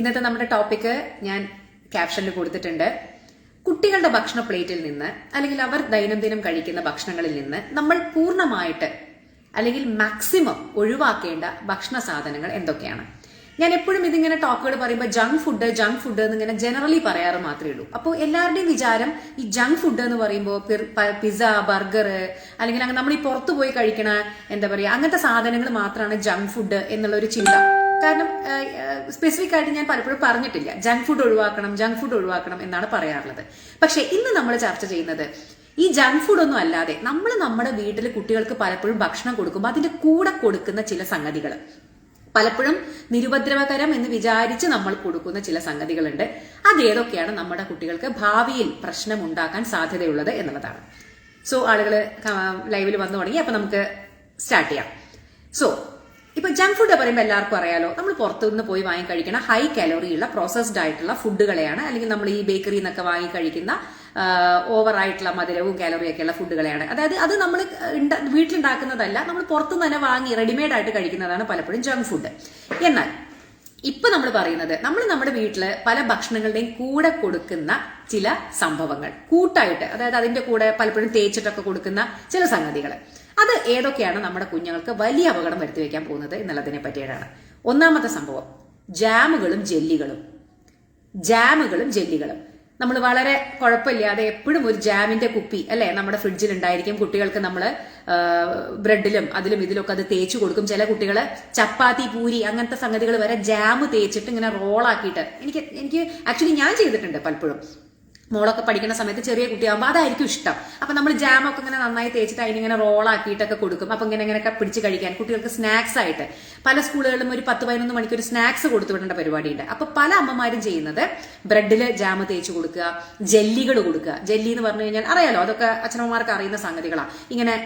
ഇന്നത്തെ നമ്മുടെ ടോപ്പിക്ക് ഞാൻ ക്യാപ്ഷനിൽ കൊടുത്തിട്ടുണ്ട്. കുട്ടികളുടെ ഭക്ഷണ പ്ലേറ്റിൽ നിന്ന് അല്ലെങ്കിൽ അവർ ദൈനംദിനം കഴിക്കുന്ന ഭക്ഷണങ്ങളിൽ നിന്ന് നമ്മൾ പൂർണമായിട്ട് അല്ലെങ്കിൽ മാക്സിമം ഒഴിവാക്കേണ്ട ഭക്ഷണ സാധനങ്ങൾ എന്തൊക്കെയാണ്? ഞാൻ എപ്പോഴും ഇതിങ്ങനെ ടോക്കുകൾ പറയുമ്പോൾ ജങ്ക് ഫുഡ് ജങ്ക് ഫുഡ് എന്നിങ്ങനെ ജനറലി പറയാറ് മാത്രമേ ഉള്ളൂ. അപ്പോൾ എല്ലാവരുടെയും വിചാരം ഈ ജങ്ക് ഫുഡ് എന്ന് പറയുമ്പോൾ പിസ്സ ബർഗർ അല്ലെങ്കിൽ നമ്മൾ ഈ പുറത്തു പോയി കഴിക്കണ എന്താ പറയുക അങ്ങനത്തെ സാധനങ്ങൾ മാത്രമാണ് ജങ്ക് ഫുഡ് എന്നുള്ള ഒരു ചിന്ത. കാരണം സ്പെസിഫിക് ആയിട്ട് ഞാൻ പലപ്പോഴും പറഞ്ഞിട്ടില്ല. ജങ്ക് ഫുഡ് ഒഴിവാക്കണം ജങ്ക് ഫുഡ് ഒഴിവാക്കണം എന്നാണ് പറയാറുള്ളത്. പക്ഷെ ഇന്ന് നമ്മൾ ചർച്ച ചെയ്യുന്നത് ഈ ജങ്ക് ഫുഡ് ഒന്നും അല്ലാതെ നമ്മൾ നമ്മുടെ വീട്ടിൽ കുട്ടികൾക്ക് പലപ്പോഴും ഭക്ഷണം കൊടുക്കുമ്പോൾ അതിന്റെ കൂടെ കൊടുക്കുന്ന ചില സംഗതികൾ. പലപ്പോഴും നിരുപദ്രവകരം എന്ന് വിചാരിച്ച് നമ്മൾ കൊടുക്കുന്ന ചില സംഗതികളുണ്ട്. അത് ഏതൊക്കെയാണ് നമ്മുടെ കുട്ടികൾക്ക് ഭാവിയിൽ പ്രശ്നം ഉണ്ടാക്കാൻ സാധ്യതയുള്ളത് എന്നുള്ളതാണ്. സോ ആളുകൾ ലൈവിൽ വന്നു തുടങ്ങി. അപ്പൊ നമുക്ക് സ്റ്റാർട്ട് ചെയ്യാം. സോ ഇപ്പൊ ജങ്ക് ഫുഡ് പറയുമ്പോൾ എല്ലാവർക്കും അറിയാലോ. നമ്മൾ പുറത്തുനിന്ന് പോയി വാങ്ങി ഹൈ കലോറിയുള്ള ഉള്ള പ്രോസസ്ഡ് ആയിട്ടുള്ള ഫുഡുകളെയാണ് അല്ലെങ്കിൽ നമ്മൾ ഈ ബേക്കറിയിൽ നിന്നൊക്കെ വാങ്ങി കഴിക്കുന്ന ഓവർ ആയിട്ടുള്ള മധുരവും കാലോറിയും ഒക്കെയുള്ള ഫുഡുകളെയാണ് അതായത് അത് നമ്മൾ വീട്ടിലുണ്ടാക്കുന്നതല്ല നമ്മൾ പുറത്തുനിന്ന് തന്നെ വാങ്ങി റെഡിമെയ്ഡ് ആയിട്ട് കഴിക്കുന്നതാണ് പലപ്പോഴും ജങ്ക് ഫുഡ് എന്നാൽ ഇപ്പൊ നമ്മൾ പറയുന്നത് നമ്മൾ നമ്മുടെ വീട്ടിൽ പല ഭക്ഷണങ്ങളുടെയും കൂടെ കൊടുക്കുന്ന ചില സംഭവങ്ങൾ. കൂട്ടായിട്ട് അതായത് അതിന്റെ കൂടെ പലപ്പോഴും തേച്ചിട്ടൊക്കെ കൊടുക്കുന്ന ചില സംഗതികൾ അത് ഏതൊക്കെയാണ് നമ്മുടെ കുഞ്ഞുങ്ങൾക്ക് വലിയ അപകടം വരുത്തി വയ്ക്കാൻ പോകുന്നത് എന്നുള്ളതിനെ പറ്റിയാണ്. ഒന്നാമത്തെ സംഭവം ജാമുകളും ജെല്ലികളും. ജാമുകളും ജെല്ലികളും. നമ്മൾ വളരെ കുഴപ്പമില്ലാതെ എപ്പോഴും ഒരു ജാമിന്റെ കുപ്പി അല്ലെ നമ്മുടെ ഫ്രിഡ്ജിൽ ഉണ്ടായിരിക്കും. കുട്ടികൾക്ക് നമ്മൾ ബ്രെഡിലും അതിലും ഇതിലൊക്കെ അത് തേച്ച് കൊടുക്കും. ചില കുട്ടികൾ ചപ്പാത്തി പൂരി അങ്ങനത്തെ സംഗതികൾ വരെ ജാം തേച്ചിട്ട് ഇങ്ങനെ റോളാക്കിയിട്ട്. എനിക്ക് എനിക്ക് ആക്ച്വലി ഞാൻ ചെയ്തിട്ടുണ്ട് പലപ്പോഴും. മോളൊക്കെ പഠിക്കുന്ന സമയത്ത് ചെറിയ കുട്ടിയാകുമ്പോൾ അതായിരിക്കും ഇഷ്ടം. അപ്പൊ നമ്മൾ ജാമൊക്കെ ഇങ്ങനെ നന്നായി തേച്ചിട്ട് അതിനിങ്ങനെ റോളാക്കിയിട്ടൊക്കെ കൊടുക്കും. അപ്പൊ ഇങ്ങനെ ഇങ്ങനെയൊക്കെ പിടിച്ച് കഴിക്കാൻ. കുട്ടികൾക്ക് സ്നാക്സ് ആയിട്ട് പല സ്കൂളുകളിലും ഒരു പത്ത് പതിനൊന്ന് മണിക്കൊരു സ്നാക്സ് കൊടുത്തു വിടേണ്ട പരിപാടിയുണ്ട്. അപ്പൊ പല അമ്മമാരും ചെയ്യുന്നത് ബ്രെഡിൽ ജാം തേച്ച് കൊടുക്കുക ജെല്ലികൾ കൊടുക്കുക. ജെല്ലി എന്ന് പറഞ്ഞു കഴിഞ്ഞാൽ അറിയാലോ അതൊക്കെ അച്ഛനമ്മമാർക്ക് അറിയുന്ന സംഗതികളാണ് ഇങ്ങനെ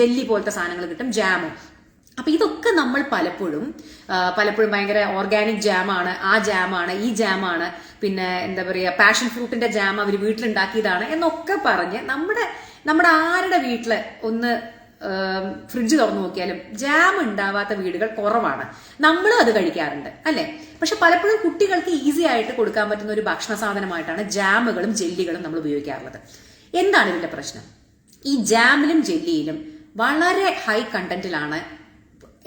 ജെല്ലി പോലത്തെ സാധനങ്ങൾ കിട്ടും ജാമും. അപ്പൊ ഇതൊക്കെ നമ്മൾ പലപ്പോഴും പലപ്പോഴും ഭയങ്കര ഓർഗാനിക് ജാമാണ് ആ ജാമാണ് ഈ ജാമാണ് പിന്നെ എന്താ പറയുക പാഷൻ ഫ്രൂട്ടിന്റെ ജാം അവർ വീട്ടിലുണ്ടാക്കിയതാണ് എന്നൊക്കെ പറഞ്ഞ് നമ്മുടെ നമ്മുടെ ആരുടെ വീട്ടിൽ ഒന്ന് ഫ്രിഡ്ജ് തുറന്നു നോക്കിയാലും ജാം ഉണ്ടാവാത്ത വീടുകൾ കുറവാണ്. നമ്മളും അത് കഴിക്കാറുണ്ട് അല്ലെ? പക്ഷെ പലപ്പോഴും കുട്ടികൾക്ക് ഈസി ആയിട്ട് കൊടുക്കാൻ പറ്റുന്ന ഒരു ഭക്ഷണ സാധനമായിട്ടാണ് ജാമുകളും ജെല്ലികളും നമ്മൾ ഉപയോഗിക്കാറുള്ളത്. എന്താണ് ഇതിന്റെ പ്രശ്നം? ഈ ജാമിലും ജെല്ലിയിലും വളരെ ഹൈ കണ്ടന്റിലാണ്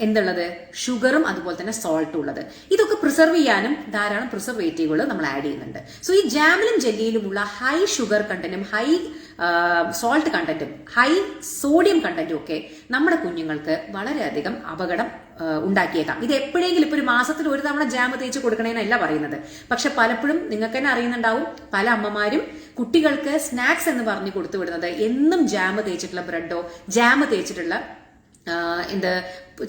എന്തുള്ളത്? ഷുഗറും അതുപോലെ തന്നെ സോൾട്ടും ഉള്ളത്. ഇതൊക്കെ പ്രിസർവ് ചെയ്യാനും ധാരാളം പ്രിസർവേറ്റീവുകൾ നമ്മൾ ആഡ് ചെയ്യുന്നുണ്ട്. സോ ഈ ജാമിലും ജെല്ലിയിലുമുള്ള ഹൈ ഷുഗർ കണ്ടന്റും ഹൈ സോൾട്ട് കണ്ടന്റും ഹൈ സോഡിയം കണ്ടന്റും ഒക്കെ നമ്മുടെ കുഞ്ഞുങ്ങൾക്ക് വളരെയധികം അപകടം ഉണ്ടാക്കിയേക്കാം. ഇത് എപ്പോഴെങ്കിലും ഇപ്പൊ ഒരു മാസത്തിൽ ഒരു തവണ ജാമ് തേച്ച് കൊടുക്കണേന്നല്ല പറയുന്നത്. പക്ഷെ പലപ്പോഴും നിങ്ങൾക്ക് തന്നെ അറിയുന്നുണ്ടാവും പല അമ്മമാരും കുട്ടികൾക്ക് സ്നാക്സ് എന്ന് പറഞ്ഞു കൊടുത്തു വിടുന്നത് എന്നും ജാമ് തേച്ചിട്ടുള്ള ബ്രെഡോ ജാമ് തേച്ചിട്ടുള്ള എന്ത്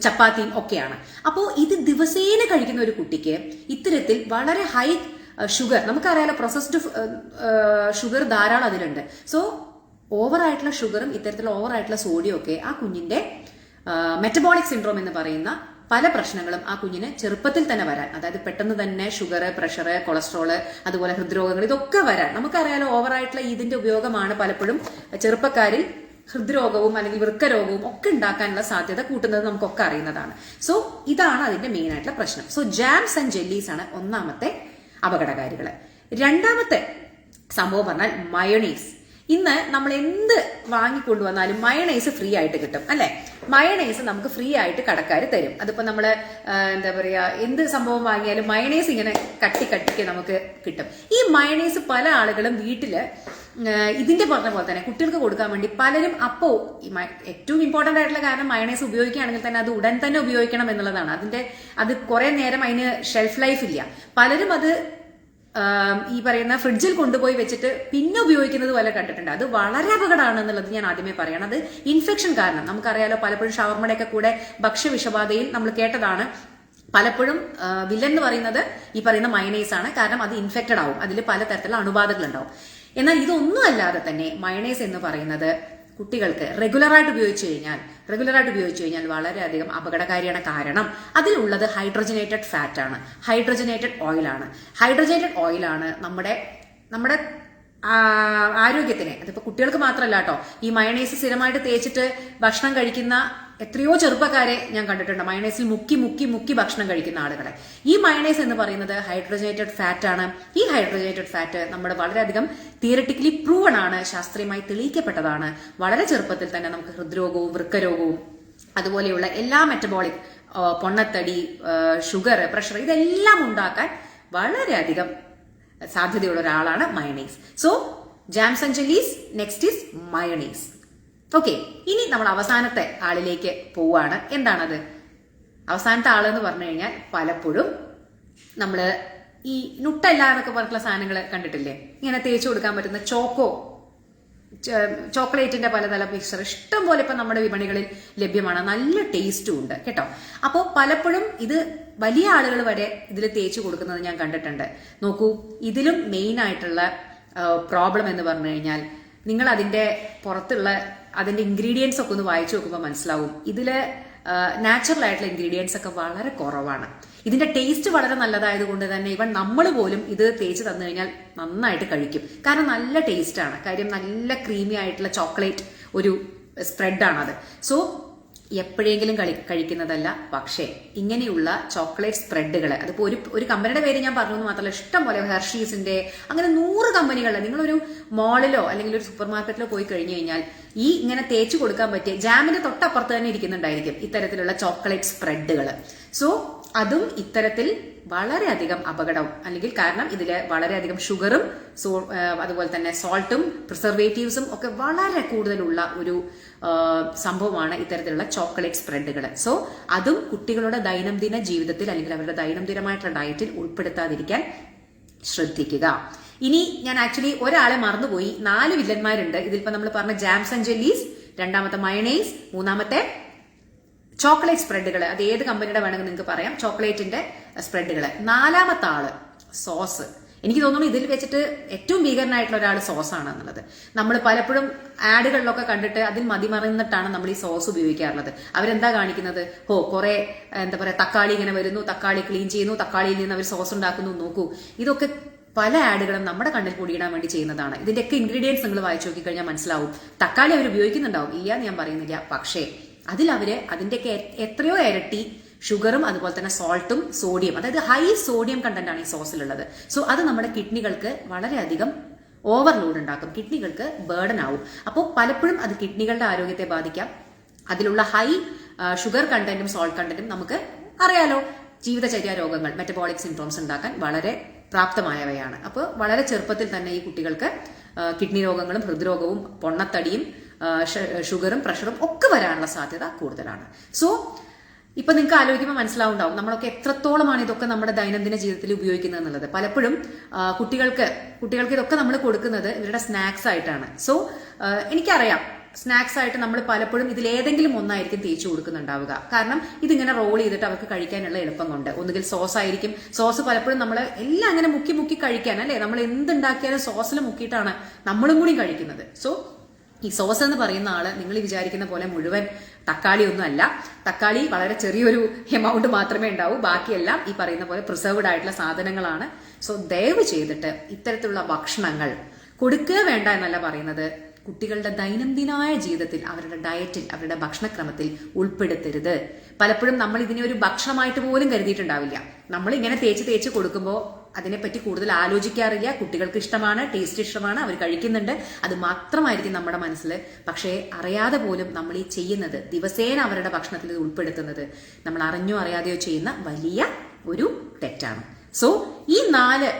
ചപ്പാത്തിയും ഒക്കെയാണ്. അപ്പോൾ ഇത് ദിവസേന കഴിക്കുന്ന ഒരു കുട്ടിക്ക് ഇത്തരത്തിൽ വളരെ ഹൈ ഷുഗർ നമുക്കറിയാലോ പ്രോസസ്ഡ് ഷുഗർ ധാരാളം അതിലുണ്ട്. സോ ഓവർ ആയിട്ടുള്ള ഷുഗറും ഇത്തരത്തിലുള്ള ഓവർ ആയിട്ടുള്ള സോഡിയം ഒക്കെ ആ കുഞ്ഞിന്റെ മെറ്റബോളിക് സിൻഡ്രോം എന്ന് പറയുന്ന പല പ്രശ്നങ്ങളും ആ കുഞ്ഞിന് ചെറുപ്പത്തിൽ തന്നെ വരാൻ അതായത് പെട്ടെന്ന് തന്നെ ഷുഗർ പ്രഷർ കൊളസ്ട്രോൾ അതുപോലെ ഹൃദ്രോഗങ്ങൾ ഇതൊക്കെ വരാൻ. നമുക്കറിയാലോ ഓവറായിട്ടുള്ള ഇതിന്റെ ഉപയോഗമാണ് പലപ്പോഴും ചെറുപ്പക്കാരിൽ ഹൃദ്രോഗവും അല്ലെങ്കിൽ വൃക്കരോഗവും ഒക്കെ ഉണ്ടാക്കാനുള്ള സാധ്യത കൂട്ടുന്നത് നമുക്കൊക്കെ അറിയുന്നതാണ്. സോ ഇതാണ് അതിന്റെ മെയിൻ ആയിട്ടുള്ള പ്രശ്നം. സോ ജാംസ് ആൻഡ് ജെല്ലീസ് ആണ് ഒന്നാമത്തെ അപകടകാരികൾ രണ്ടാമത്തെ സംഭവം പറഞ്ഞാൽ മയോണീസ് ഇന്ന് നമ്മൾ എന്ത് വാങ്ങിക്കൊണ്ടുവന്നാലും മയണൈസ് ഫ്രീ ആയിട്ട് കിട്ടും അല്ലെ? മയണൈസ് നമുക്ക് ഫ്രീ ആയിട്ട് കടക്കാർ തരും. അതിപ്പോ നമ്മൾ എന്താ പറയാ എന്ത് സംഭവം വാങ്ങിയാലും മയണൈസ് ഇങ്ങനെ കട്ടി കട്ടിക്ക് നമുക്ക് കിട്ടും. ഈ മയണൈസ് പല ആളുകളും വീട്ടിൽ ഇതിന്റെ പറഞ്ഞ പോലെ തന്നെ കുട്ടികൾക്ക് കൊടുക്കാൻ വേണ്ടി പലരും അപ്പോ ഏറ്റവും ഇമ്പോർട്ടന്റ് ആയിട്ടുള്ള കാരണം മയണൈസ് ഉപയോഗിക്കുകയാണെങ്കിൽ തന്നെ അത് ഉടൻ തന്നെ ഉപയോഗിക്കണം എന്നുള്ളതാണ്. അതിന്റെ അത് കുറെ നേരം അതിന് ഷെൽഫ് ലൈഫ് ഇല്ല. പലരും അത് ഈ പറയുന്ന ഫ്രിഡ്ജിൽ കൊണ്ടുപോയി വെച്ചിട്ട് പിന്നെ ഉപയോഗിക്കുന്നത് പോലെ കണ്ടിട്ടുണ്ട്. അത് വളരെ അപകടമാണ് എന്നുള്ളത് ഞാൻ ആദ്യമേ പറയണം. അത് ഇൻഫെക്ഷൻ കാരണം. നമുക്കറിയാലോ പലപ്പോഴും ഷവർമ്മയുടെയൊക്കെ കൂടെ ഭക്ഷ്യവിഷബാധയിൽ നമ്മൾ കേട്ടതാണ്. പലപ്പോഴും വില്ലൻ എന്ന് പറയുന്നത് ഈ പറയുന്ന മയനൈസ് ആണ്. കാരണം അത് ഇൻഫെക്റ്റഡ് ആവും. അതിൽ പലതരത്തിലുള്ള അണുബാധകൾ ഉണ്ടാവും എന്നാൽ ഇതൊന്നും അല്ലാതെ തന്നെ മയണൈസ് എന്ന് പറയുന്നത് കുട്ടികൾക്ക് റെഗുലറായിട്ട് ഉപയോഗിച്ചു കഴിഞ്ഞാൽ റെഗുലറായിട്ട് ഉപയോഗിച്ചു കഴിഞ്ഞാൽ വളരെയധികം അപകടകാരിയാണ് കാരണം അതിലുള്ളത് ഹൈഡ്രജനേറ്റഡ് ഫാറ്റ് ആണ്. ഹൈഡ്രജനേറ്റഡ് ഓയിലാണ് ഹൈഡ്രജനേറ്റഡ് ഓയിലാണ് നമ്മുടെ നമ്മുടെ ആരോഗ്യത്തിന്. അതിപ്പോ കുട്ടികൾക്ക് മാത്രമല്ല കേട്ടോ ഈ മയണൈസ് സ്ഥിരമായിട്ട് തേച്ചിട്ട് ഭക്ഷണം കഴിക്കുന്ന എത്രയോ ചെറുപ്പക്കാരെ ഞാൻ കണ്ടിട്ടുണ്ട്. മയണൈസിൽ മുക്കി മുക്കി മുക്കി ഭക്ഷണം കഴിക്കുന്ന ആളുകളെ. ഈ മയണൈസ് എന്ന് പറയുന്നത് ഹൈഡ്രോജനേറ്റഡ് ഫാറ്റ് ആണ്. ഈ ഹൈഡ്രോജനേറ്റഡ് ഫാറ്റ് നമ്മുടെ വളരെയധികം തിയറട്ടിക്കലി പ്രൂവൺ ആണ് ശാസ്ത്രീയമായി തെളിയിക്കപ്പെട്ടതാണ്. വളരെ ചെറുപ്പത്തിൽ തന്നെ നമുക്ക് ഹൃദ്രോഗവും വൃക്കരോഗവും അതുപോലെയുള്ള എല്ലാ മെറ്റബോളിക് പൊണ്ണത്തടി ഷുഗർ പ്രഷർ ഇതെല്ലാം ഉണ്ടാക്കാൻ വളരെയധികം സാധ്യതയുള്ള ഒരാളാണ് mayonnaise. So jams and jellies next is mayonnaise. Okay ഇനി നമ്മൾ അവസാനത്തെ ആളിലേക്ക് പോവാണ്. എന്താണത്? അവസാനത്തെ ആൾ എന്ന് പറഞ്ഞു കഴിഞ്ഞാൽ പലപ്പോഴും നമ്മൾ ഈ നുട്ടല്ല എന്നൊക്കെ പറഞ്ഞിട്ടുള്ള സാധനങ്ങൾ കണ്ടിട്ടില്ലേ? ഇങ്ങനെ തേച്ചു കൊടുക്കാൻ പറ്റുന്ന ചോക്കോ ചോക്ലേറ്റിന്റെ പലതല മിക്സർ ഇഷ്ടം പോലെ ഇപ്പൊ നമ്മുടെ വിപണികളിൽ ലഭ്യമാണ്. നല്ല ടേസ്റ്റും ഉണ്ട് കേട്ടോ? അപ്പോൾ പലപ്പോഴും ഇത് വലിയ ആളുകൾ വരെ ഇതിൽ തേച്ച് കൊടുക്കുന്നത് ഞാൻ കണ്ടിട്ടുണ്ട്. നോക്കൂ ഇതിലും മെയിൻ ആയിട്ടുള്ള പ്രോബ്ലം എന്ന് പറഞ്ഞു കഴിഞ്ഞാൽ നിങ്ങൾ അതിന്റെ പുറത്തുള്ള അതിന്റെ ഇൻഗ്രീഡിയൻസ് ഒക്കെ ഒന്ന് വായിച്ചു നോക്കുമ്പോൾ മനസ്സിലാവും. ഇതിൽ നാച്ചുറൽ ആയിട്ടുള്ള ഇൻഗ്രീഡിയൻസ് ഒക്കെ വളരെ കുറവാണ്. ഇതിന്റെ ടേസ്റ്റ് വളരെ നല്ലതായത് കൊണ്ട് തന്നെ ഇവൻ നമ്മൾ പോലും ഇത് തേച്ച് തന്നു കഴിഞ്ഞാൽ നന്നായിട്ട് കഴിക്കും. കാരണം നല്ല ടേസ്റ്റ് ആണ്. കാര്യം നല്ല ക്രീമി ആയിട്ടുള്ള ചോക്ലേറ്റ് ഒരു സ്പ്രെഡാണത് സോ എപ്പോഴെങ്കിലും കളി കഴിക്കുന്നതല്ല. പക്ഷേ ഇങ്ങനെയുള്ള ചോക്ലേറ്റ് സ്പ്രെഡുകൾ അതിപ്പോൾ ഒരു ഒരു കമ്പനിയുടെ പേര് ഞാൻ പറഞ്ഞു മാത്രമല്ല ഇഷ്ടം പോലെ ഹെർഷീസിന്റെ അങ്ങനെ നൂറ് കമ്പനികളിൽ നിങ്ങളൊരു മോളിലോ അല്ലെങ്കിൽ ഒരു സൂപ്പർ മാർക്കറ്റിലോ പോയി കഴിഞ്ഞു കഴിഞ്ഞാൽ ഈ ഇങ്ങനെ തേച്ച് കൊടുക്കാൻ പറ്റിയ ജാമിന്റെ തൊട്ടപ്പുറത്ത് തന്നെ ഇരിക്കുന്നുണ്ടായിരിക്കും ഇത്തരത്തിലുള്ള ചോക്ലേറ്റ് സ്പ്രെഡുകൾ സോ അതും ഇത്തരത്തിൽ വളരെയധികം അപകടം. അല്ലെങ്കിൽ കാരണം ഇതിൽ വളരെയധികം ഷുഗറും സോ അതുപോലെ തന്നെ സോൾട്ടും പ്രിസർവേറ്റീവ്സും ഒക്കെ വളരെ കൂടുതലുള്ള ഒരു സംഭവമാണ് ഇത്തരത്തിലുള്ള ചോക്ലേറ്റ് സ്പ്രെഡുകൾ സോ അതും കുട്ടികളുടെ ദൈനംദിന ജീവിതത്തിൽ അല്ലെങ്കിൽ അവരുടെ ദൈനംദിനമായിട്ടുള്ള ഡയറ്റിൽ ഉൾപ്പെടുത്താതിരിക്കാൻ ശ്രദ്ധിക്കുക. ഇനി ഞാൻ ആക്ച്വലി ഒരാളെ മറന്നുപോയി. നാല് വില്ലന്മാരുണ്ട്. ഇതിലിപ്പോ നമ്മൾ പറഞ്ഞ ജാംസ് ആൻഡ് ജെല്ലീസ് രണ്ടാമത്തെ മയണൈസ് മൂന്നാമത്തെ ചോക്ലേറ്റ് സ്പ്രെഡുകൾ അത് ഏത് കമ്പനിയുടെ വേണമെങ്കിൽ നിങ്ങൾക്ക് പറയാം. ചോക്ലേറ്റിന്റെ സ്പ്രെഡുകൾ നാലാമത്തെ ആൾ സോസ്. എനിക്ക് തോന്നുന്നു ഇതിൽ വെച്ചിട്ട് ഏറ്റവും ഭീകരനായിട്ടുള്ള ഒരാൾ സോസാണ് എന്നുള്ളത് നമ്മൾ പലപ്പോഴും ആഡുകളിലൊക്കെ കണ്ടിട്ട് അതിൽ മതിമറന്നിട്ടാണ് നമ്മൾ ഈ സോസ് ഉപയോഗിക്കാറുള്ളത്. അവരെന്താ കാണിക്കുന്നത്? ഹോ കുറെ എന്താ പറയുക തക്കാളി ഇങ്ങനെ വരുന്നു തക്കാളി ക്ലീൻ ചെയ്യുന്നു തക്കാളിയിൽ നിന്ന് അവർ സോസ് ഉണ്ടാക്കുന്നു നോക്കൂ. ഇതൊക്കെ പല ആഡുകളും നമ്മുടെ കണ്ണിൽ പൊടിയിടാൻ വേണ്ടി ചെയ്യുന്നതാണ്. ഇതിന്റെയൊക്കെ ഇൻഗ്രീഡിയൻസ് നിങ്ങൾ വായിച്ചു നോക്കിക്കഴിഞ്ഞാൽ മനസ്സിലാവും. തക്കാളി അവർ ഉപയോഗിക്കുന്നുണ്ടാവും. ഇല്ല എന്ന് ഞാൻ പറയുന്നില്ല. പക്ഷേ അതിൽ അവർ അതിന്റെയൊക്കെ എത്രയോ ഇരട്ടി ഷുഗറും അതുപോലെ തന്നെ സോൾട്ടും സോഡിയം അതായത് ഹൈ സോഡിയം കണ്ടന്റ് ആണ് ഈ സോസിലുള്ളത്. സോ അത് നമ്മുടെ കിഡ്നികൾക്ക് വളരെയധികം ഓവർലോഡ് ഉണ്ടാക്കും. കിഡ്നികൾക്ക് ബേർഡൻ ആവും. അപ്പോൾ പലപ്പോഴും അത് കിഡ്നികളുടെ ആരോഗ്യത്തെ ബാധിക്കാം. അതിലുള്ള ഹൈ ഷുഗർ കണ്ടന്റും സോൾട്ട് കണ്ടന്റും നമുക്ക് അറിയാലോ. ജീവിതചര്യ രോഗങ്ങൾ മെറ്റബോളിക് സിൻഡ്രോംസ് ഉണ്ടാക്കാൻ വളരെ പ്രാപ്തമായവയാണ്. അപ്പോൾ വളരെ ചെറുപ്പത്തിൽ തന്നെ ഈ കുട്ടികൾക്ക് കിഡ്നി രോഗങ്ങളും ഹൃദ്രോഗവും പൊണ്ണത്തടിയും ഷുഗറും പ്രഷറും ഒക്കെ വരാനുള്ള സാധ്യത കൂടുതലാണ്. സോ ഇപ്പൊ നിങ്ങൾക്ക് ആലോചിക്കുമ്പോൾ മനസ്സിലാവുണ്ടാവും നമ്മളൊക്കെ എത്രത്തോളമാണ് ഇതൊക്കെ നമ്മുടെ ദൈനംദിന ജീവിതത്തിൽ ഉപയോഗിക്കുന്നത് എന്നുള്ളത്. പലപ്പോഴും കുട്ടികൾക്ക് കുട്ടികൾക്ക് ഇതൊക്കെ നമ്മൾ കൊടുക്കുന്നത് ഇവരുടെ സ്നാക്സ് ആയിട്ടാണ്. സോ എനിക്കറിയാം സ്നാക്സ് ആയിട്ട് നമ്മൾ പലപ്പോഴും ഇതിൽ ഏതെങ്കിലും ഒന്നായിരിക്കും തേച്ച് കൊടുക്കുന്നുണ്ടാവുക. കാരണം ഇതിങ്ങനെ റോൾ ചെയ്തിട്ട് അവർക്ക് കഴിക്കാനുള്ള എളുപ്പം കൊണ്ട്. ഒന്നുകിൽ സോസ് ആയിരിക്കും. സോസ് പലപ്പോഴും നമ്മൾ എല്ലാം അങ്ങനെ മുക്കി മുക്കി കഴിക്കാൻ അല്ലേ? നമ്മൾ എന്തുണ്ടാക്കിയാലും സോസിൽ മുക്കിയിട്ടാണ് നമ്മളും കൂടി കഴിക്കുന്നത്. സോ ഈ സോസ് എന്ന് പറയുന്ന ആൾ നിങ്ങൾ വിചാരിക്കുന്ന പോലെ മുഴുവൻ തക്കാളി ഒന്നും അല്ല. തക്കാളി വളരെ ചെറിയൊരു എമൗണ്ട് മാത്രമേ ഉണ്ടാവൂ. ബാക്കിയെല്ലാം ഈ പറയുന്ന പോലെ പ്രിസർവ്ഡ് ആയിട്ടുള്ള സാധനങ്ങളാണ്. സോ ദയവ് ചെയ്തിട്ട് ഇത്തരത്തിലുള്ള ഭക്ഷണങ്ങൾ കൊടുക്കുക വേണ്ട എന്നല്ല പറയുന്നത്. കുട്ടികളുടെ ദൈനംദിനായ ജീവിതത്തിൽ അവരുടെ ഡയറ്റിൽ അവരുടെ ഭക്ഷണക്രമത്തിൽ ഉൾപ്പെടുത്തരുത്. പലപ്പോഴും നമ്മൾ ഇതിനെ ഒരു ഭക്ഷണമായിട്ട് പോലും കരുതിയിട്ടുണ്ടാവില്ല. നമ്മൾ ഇങ്ങനെ തേച്ച് തേച്ച് കൊടുക്കുമ്പോൾ അതിനെപ്പറ്റി കൂടുതൽ ആലോചിക്കാറില്ല. കുട്ടികൾക്ക് ഇഷ്ടമാണ് ടേസ്റ്റ് ഇഷ്ടമാണ് അവർ കഴിക്കുന്നുണ്ട്. അത് മാത്രമായിരിക്കും നമ്മുടെ മനസ്സിൽ. പക്ഷേ അറിയാതെ പോലും നമ്മൾ ഈ ചെയ്യുന്നത് ദിവസേന അവരുടെ ഭക്ഷണത്തിൽ ഉൾപ്പെടുത്തുന്നത് നമ്മൾ അറിഞ്ഞോ അറിയാതെയോ ചെയ്യുന്ന വലിയ ഒരു തെറ്റാണ്. സോ ഈ നാല്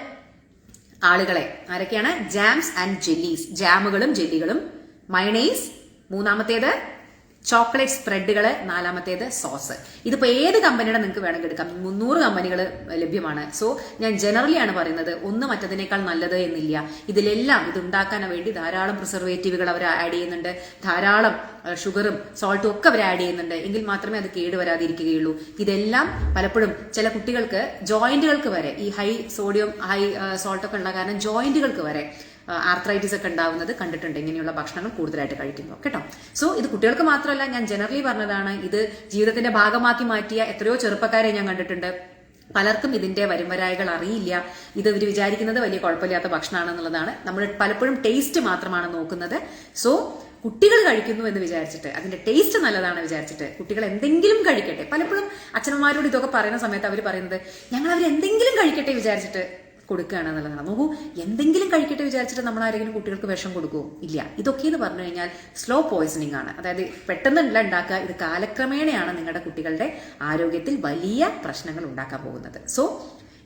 ആളുകളെ ആരൊക്കെയാണ്? ജാംസ് ആൻഡ് ജെല്ലീസ് ജാമുകളും ജെല്ലികളും മയണൈസ് മൂന്നാമത്തേത്? ചോക്ലേറ്റ് സ്പ്രെഡുകൾ നാലാമത്തേത് സോസ്. ഇതിപ്പോൾ ഏത് കമ്പനിയുടെ നിങ്ങൾക്ക് വേണമെങ്കിൽ എടുക്കാം? മുന്നൂറ് കമ്പനികൾ ലഭ്യമാണ്. സോ ഞാൻ ജനറലി ആണ് പറയുന്നത് ഒന്ന് മറ്റതിനേക്കാൾ നല്ലത് എന്നില്ല. ഇതിലെല്ലാം ഇത് ഉണ്ടാക്കാൻ വേണ്ടി ധാരാളം പ്രിസർവേറ്റീവുകൾ അവർ ആഡ് ചെയ്യുന്നുണ്ട്. ധാരാളം ഷുഗറും സോൾട്ടും ഒക്കെ അവർ ആഡ് ചെയ്യുന്നുണ്ട്. എങ്കിൽ മാത്രമേ അത് കേടുവരാതിരിക്കുകയുള്ളൂ ഇതെല്ലാം പലപ്പോഴും ചില കുട്ടികൾക്ക് ജോയിന്റുകൾക്ക് വരെ ഈ ഹൈ സോഡിയം ഹൈ സോൾട്ടൊക്കെ ഉള്ള കാരണം ജോയിന്റുകൾക്ക് വരെ. ആർത്രൈറ്റിസ് ഒക്കെ ഉണ്ടാവുന്നത് കണ്ടിട്ടുണ്ട്. ഇങ്ങനെയുള്ള ഭക്ഷണങ്ങൾ കൂടുതലായിട്ട് കഴിക്കുന്നു. കേട്ടോ? സോ ഇത് കുട്ടികൾക്ക് മാത്രമല്ല ഞാൻ ജനറലി പറഞ്ഞതാണ് ഇത് ജീവിതത്തിന്റെ ഭാഗമാക്കി മാറ്റിയ എത്രയോ ചെറുപ്പക്കാരെ ഞാൻ കണ്ടിട്ടുണ്ട്. പലർക്കും ഇതിന്റെ വരുംവരായകൾ അറിയില്ല. ഇത് ഇവർ വിചാരിക്കുന്നത് വലിയ കുഴപ്പമില്ലാത്ത ഭക്ഷണമാണെന്നുള്ളതാണ്. നമ്മൾ പലപ്പോഴും ടേസ്റ്റ് മാത്രമാണ് നോക്കുന്നത്. സോ കുട്ടികൾ കഴിക്കുന്നു എന്ന് വിചാരിച്ചിട്ട് അതിന്റെ ടേസ്റ്റ് നല്ലതാണ് വിചാരിച്ചിട്ട് കുട്ടികൾ എന്തെങ്കിലും കഴിക്കട്ടെ. പലപ്പോഴും അച്ഛനമാരോട് ഇതൊക്കെ പറയുന്ന സമയത്ത് അവർ പറയുന്നത് ഞങ്ങൾ അവർ എന്തെങ്കിലും കഴിക്കട്ടെ വിചാരിച്ചിട്ട് കൊടുക്കുകയാണ് എന്നുള്ളതാണ് നോക്കൂ എന്തെങ്കിലും കഴിക്കട്ടെ വിചാരിച്ചിട്ട് നമ്മൾ ആരെങ്കിലും കുട്ടികൾക്ക് വിഷം കൊടുക്കുമോ ഇല്ല. ഇതൊക്കെ എന്ന് പറഞ്ഞു കഴിഞ്ഞാൽ സ്ലോ പോയിസണിങ് ആണ്. അതായത് പെട്ടെന്നല്ല ഉണ്ടാക്കുക. ഇത് കാലക്രമേണയാണ് നിങ്ങളുടെ കുട്ടികളുടെ ആരോഗ്യത്തിൽ വലിയ പ്രശ്നങ്ങൾ ഉണ്ടാക്കാൻ പോകുന്നത്. സോ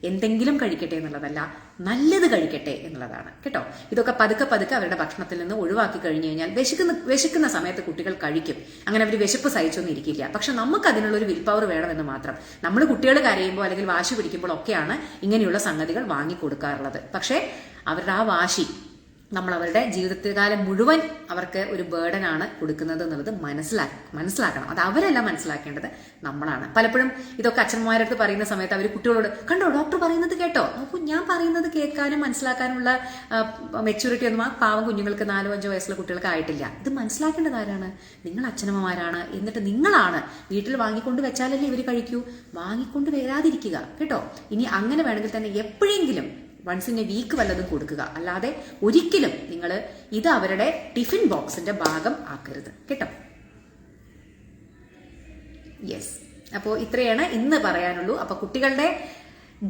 എന്തെങ്കിലും കഴിക്കട്ടെ എന്നുള്ളതല്ല നല്ലത് കഴിക്കട്ടെ എന്നുള്ളതാണ്. കേട്ടോ? ഇതൊക്കെ പതുക്കെ പതുക്കെ അവരുടെ ഭക്ഷണത്തിൽ നിന്ന് ഒഴിവാക്കി കഴിഞ്ഞു കഴിഞ്ഞാൽ വിശക്കുന്ന വിശക്കുന്ന സമയത്ത് കുട്ടികൾ കഴിക്കും. അങ്ങനെ അവർ വിശപ്പ് സഹിച്ചൊന്നും ഇരിക്കില്ല. പക്ഷെ നമുക്ക് അതിനുള്ള ഒരു വിൽ പവർ വേണമെന്ന് മാത്രം. നമ്മൾ കുട്ടികൾ കരയുമ്പോൾ അല്ലെങ്കിൽ വാശി പിടിക്കുമ്പോൾ ഒക്കെയാണ് ഇങ്ങനെയുള്ള സംഗതികൾ വാങ്ങിക്കൊടുക്കാറുള്ളത് പക്ഷേ അവരുടെ ആ വാശി നമ്മൾ അവരുടെ ജീവിതകാലം മുഴുവൻ അവർക്ക് ഒരു ബേർഡനാണ് കൊടുക്കുന്നത് എന്നുള്ളത് മനസ്സിലാക്കി മനസ്സിലാക്കണം. അത് അവരല്ല മനസ്സിലാക്കേണ്ടത് നമ്മളാണ്. പലപ്പോഴും ഇതൊക്കെ അച്ഛന്മാരടുത്ത് പറയുന്ന സമയത്ത് അവർ കുട്ടികളോട് കണ്ടോ ഡോക്ടർ പറയുന്നത് കേട്ടോ? അപ്പോൾ ഞാൻ പറയുന്നത് കേൾക്കാനും മനസ്സിലാക്കാനുള്ള മെച്യൂരിറ്റി ഒന്നും ആ പാവം കുഞ്ഞുങ്ങൾക്ക് നാലോ അഞ്ചോ വയസ്സുള്ള കുട്ടികൾക്ക് ആയിട്ടില്ല. ഇത് മനസ്സിലാക്കേണ്ടത് ആരാണ്? നിങ്ങൾ അച്ഛനമ്മമാരാണ്. എന്നിട്ട് നിങ്ങളാണ്. വീട്ടിൽ വാങ്ങിക്കൊണ്ട് വെച്ചാലല്ലേ ഇവർ കഴിക്കൂ? വാങ്ങിക്കൊണ്ട് വരാതിരിക്കുക. കേട്ടോ? ഇനി അങ്ങനെ വേണമെങ്കിൽ തന്നെ എപ്പോഴെങ്കിലും വൺസ് ഇൻ എ വീക്ക് വല്ലതും കൊടുക്കുക. അല്ലാതെ ഒരിക്കലും നിങ്ങൾ ഇത് അവരുടെ ടിഫിൻ ബോക്സിന്റെ ഭാഗം ആക്കരുത്. കേട്ടോ? യെസ് അപ്പോൾ ഇത്രയാണ് ഇന്ന് പറയാനുള്ളൂ. അപ്പോൾ കുട്ടികളുടെ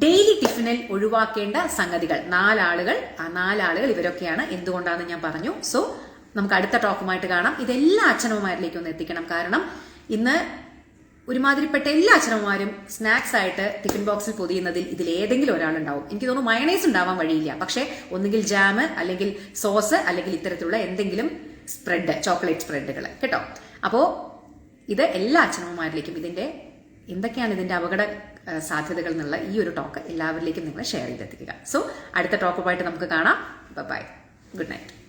ഡെയിലി ടിഫിനിൽ ഒഴിവാക്കേണ്ട സംഗതികൾ. നാലാളുകൾ ആ നാലാളുകൾ ഇവരൊക്കെയാണ് എന്തുകൊണ്ടാണെന്ന് ഞാൻ പറഞ്ഞു. സോ നമുക്ക് അടുത്ത ടോക്കുമായിട്ട് കാണാം. ഇതെല്ലാ അച്ഛനമ്മമാരിലേക്കും ഒന്ന് എത്തിക്കണം. കാരണം ഇന്ന് ഒരുമാതിരിപ്പെട്ട എല്ലാ അച്ഛനമ്മമാരും സ്നാക്സ് ആയിട്ട് ടിഫിൻ ബോക്സിൽ പൊതിയുന്നതിൽ ഇതിൽ ഏതെങ്കിലും ഒരാളുണ്ടാവും. എനിക്ക് തോന്നുന്നു മയണൈസ് ഉണ്ടാവാൻ വഴിയില്ല. പക്ഷേ ഒന്നുകിൽ ജാമ് അല്ലെങ്കിൽ സോസ് അല്ലെങ്കിൽ ഇത്തരത്തിലുള്ള എന്തെങ്കിലും സ്പ്രെഡ് ചോക്ലേറ്റ് സ്പ്രെഡുകൾ കേട്ടോ? അപ്പോൾ ഇത് എല്ലാ അച്ഛനമ്മമാരിലേക്കും ഇതിന്റെ എന്തൊക്കെയാണ് ഇതിന്റെ അപകട സാധ്യതകൾ എന്നുള്ള ഈ ഒരു ടോക്ക് എല്ലാവരിലേക്കും നിങ്ങൾ ഷെയർ ചെയ്തെത്തിക്കുക. സോ അടുത്ത ടോക്കുമായിട്ട് നമുക്ക് കാണാം. Bye good night